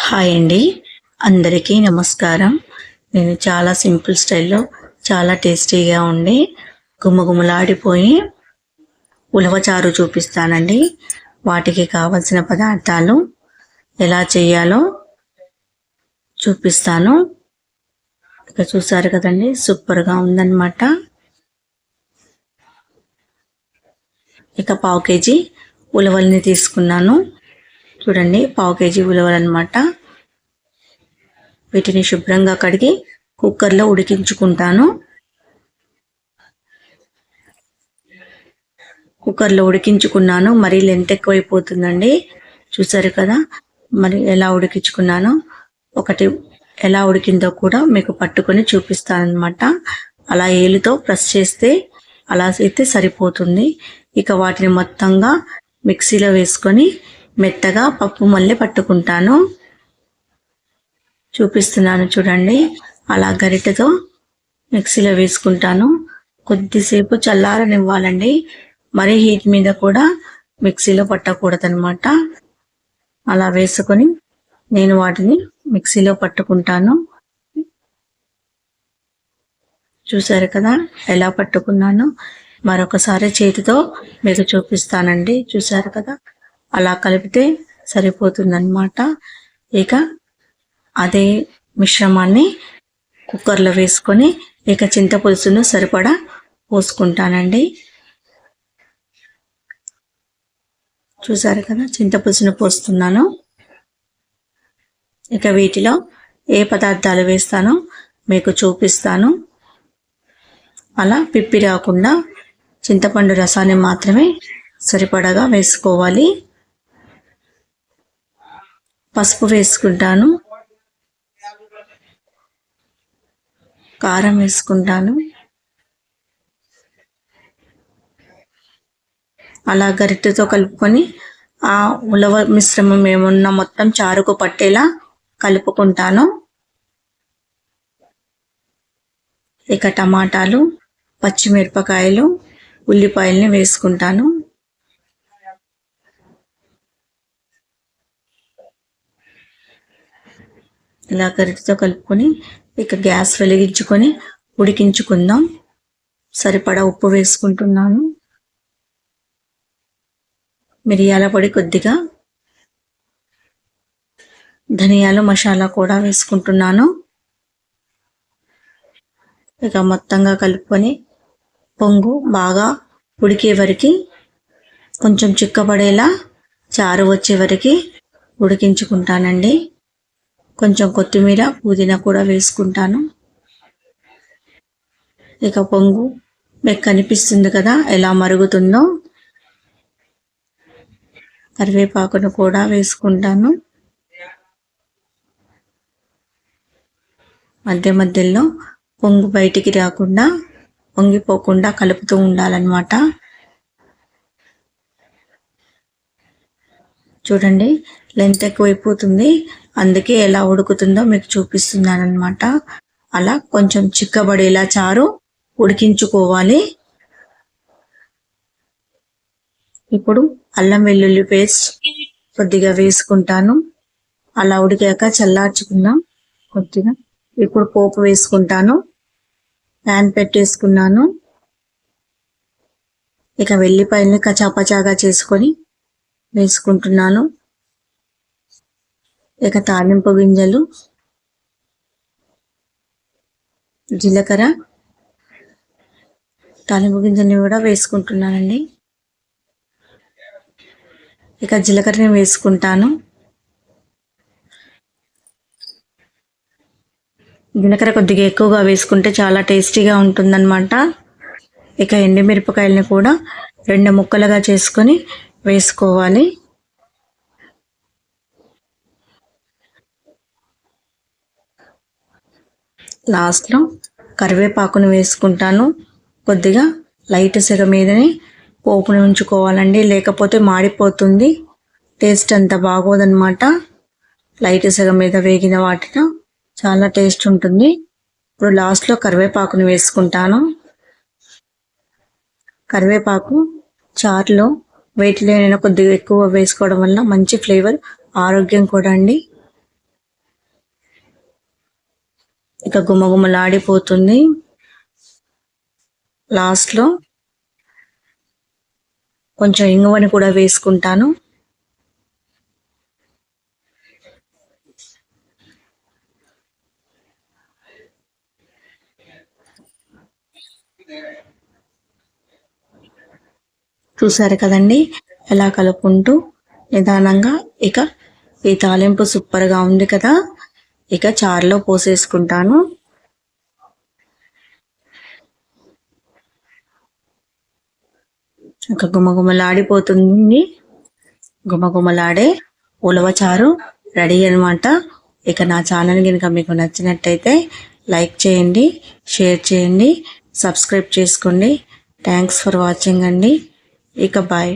Hi అండి. అందరికీ నమస్కారం. నేను చాలా సింపుల్ స్టైల్లో చాలా టేస్టీగా ఉండి గుమ్మగుమ్మలాడిపోయి ఉలవచారు చూపిస్తానండి. వాటికి కావలసిన పదార్థాలు ఎలా చేయాలో చూపిస్తాను. ఇక చూసారు కదండి సూపర్గా ఉందన్నమాట. ఇక పావు కేజీ ఉలవల్ని తీసుకున్నాను. చూడండి పావు కేజీ ఉలవలన్నమాట వీటిని శుభ్రంగా కడిగి కుక్కర్లో ఉడికించుకుంటాను. కుక్కర్లో ఉడికించుకున్నాను. మరీ లెంత్ ఎక్కువైపోతుందండి. చూసారు కదా మరి ఎలా ఉడికించుకున్నాను? ఒకటి ఎలా ఉడికిందో కూడా మీకు పట్టుకొని చూపిస్తాను అనమాట అలా ఏలుతో ప్రెస్ చేస్తే అలా అయితే సరిపోతుంది. ఇక వాటిని మొత్తంగా మిక్సీలో వేసుకొని మెత్తగా పప్పు మళ్ళీ పట్టుకుంటాను. చూపిస్తున్నాను చూడండి. అలా గరిటెతో మిక్సీలో వేసుకుంటాను. కొద్దిసేపు చల్లారనివ్వాలండి. మరీ హీట్ మీద కూడా మిక్సీలో పట్టకూడదనమాట అలా వేసుకొని నేను వాటిని మిక్సీలో పట్టుకుంటాను. చూసారు కదా ఎలా పట్టుకున్నాను? మరొకసారి చేతితో మీకు చూపిస్తానండి. చూసారు కదా? అలా కలిపితే సరిపోతుందన్నమాట. ఇక అదే మిశ్రమాన్ని కుక్కర్లో వేసుకొని ఇక చింతపులుసును సరిపడా పోసుకుంటానండి. చూసారు కదా చింతపులుసును పోస్తున్నాను. ఇక వీటిలో ఏ పదార్థాలు వేస్తానో మీకు చూపిస్తాను. అలా పిప్పి రాకుండా చింతపండు రసాన్ని మాత్రమే సరిపడగా వేసుకోవాలి. పసుపు వేసుకుంటాను. కారం వేసుకుంటాను. అలా గరిటెతో కలుపుకొని ఆ ఉలవ మిశ్రమం ఏమున్నా మొత్తం చారుకు పట్టేలా కలుపుకుంటాను. ఇక టమాటాలు పచ్చిమిరపకాయలు ఉల్లిపాయల్ని వేసుకుంటాను. ఇలా గరిటెతో కలుపుకొని ఇక గ్యాస్ వెలిగించుకొని ఉడికించుకుందాం. సరిపడా ఉప్పు వేసుకుంటున్నాను. మిరియాల పొడి కొద్దిగా. ధనియాలు మసాలా కూడా వేసుకుంటున్నాను. ఇక మొత్తంగా కలుపుకొని పొంగు బాగా ఉడికే వరకు కొంచెం చిక్కబడేలా చారు వచ్చే వరకు ఉడికించుకుంటానండి. కొంచెం కొత్తిమీర పుదీనా కూడా వేసుకుంటాను. ఇక పొంగు. మీకు కనిపిస్తుంది కదా ఎలా మరుగుతుందో. కరివేపాకును కూడా వేసుకుంటాను. మధ్య మధ్యలో పొంగు బయటికి రాకుండా పొంగిపోకుండా కలుపుతూ ఉండాలన్నమాట. చూడండి లెంత్ ఎక్కువైపోతుంది. అందుకే ఎలా ఉడుకుతుందో మీకు చూపిస్తున్నాను అనమాట అలా కొంచెం చిక్కబడేలా చారు ఉడికించుకోవాలి. ఇప్పుడు అల్లం వెల్లుల్లి పేస్ట్ కొద్దిగా వేసుకుంటాను. అలా ఉడికాక చల్లార్చుకుందాం కొద్దిగా. ఇప్పుడు పోపు వేసుకుంటాను. ప్యాన్ పెట్టేసుకున్నాను. ఇక వెల్లిపాయల్ని కచాపచాగా చేసుకొని వేసుకుంటున్నాను. ఇక తాలింపు గింజలు జీలకర్ర. తాలింపు గింజల్ని కూడా వేసుకుంటున్నానండి. ఇక జీలకర్రని వేసుకుంటాను. జీలకర్ర కొద్దిగా ఎక్కువగా వేసుకుంటే చాలా టేస్టీగా ఉంటుందన్నమాట. ఇక ఎండుమిరపకాయలని కూడా రెండు ముక్కలుగా చేసుకొని వేసుకోవాలి. లాస్ట్లో కరివేపాకును వేసుకుంటాను. కొద్దిగా లైట్ సెగ మీదనే పోపుని ఉంచుకోవాలండి. లేకపోతే మాడిపోతుంది. టేస్ట్ అంత బాగోదన్నమాట. లైట్ సెగ మీద వేగిన వాటిలో చాలా టేస్ట్ ఉంటుంది. ఇప్పుడు లాస్ట్లో కరివేపాకుని వేసుకుంటాను. కరివేపాకు చారులో వెయిట్ లేనైనా కొద్దిగా ఎక్కువ వేసుకోవడం వల్ల మంచి ఫ్లేవర్ ఆరోగ్యం కూడా అండి. ఇక గుమగుమలాడిపోతుంది. లాస్ట్లో కొంచెం ఇంగువని కూడా వేసుకుంటాను. చూసారు కదండి ఎలా కలుపుకుంటూ? నిదానంగా ఇక ఈ తాలింపు సూపర్గా ఉంది కదా. ఇక చారులో పోసేసుకుంటాను. ఇక గుమగుమలాడిపోతుంది. గుమగుమలాడే ఉలవ చారు రెడీ అనమాట ఇక నా ఛానల్ కనుక మీకు నచ్చినట్టయితే లైక్ చేయండి షేర్ చేయండి సబ్స్క్రైబ్ చేసుకోండి. థ్యాంక్స్ ఫర్ వాచింగ్ అండి. ఇక బాయ్.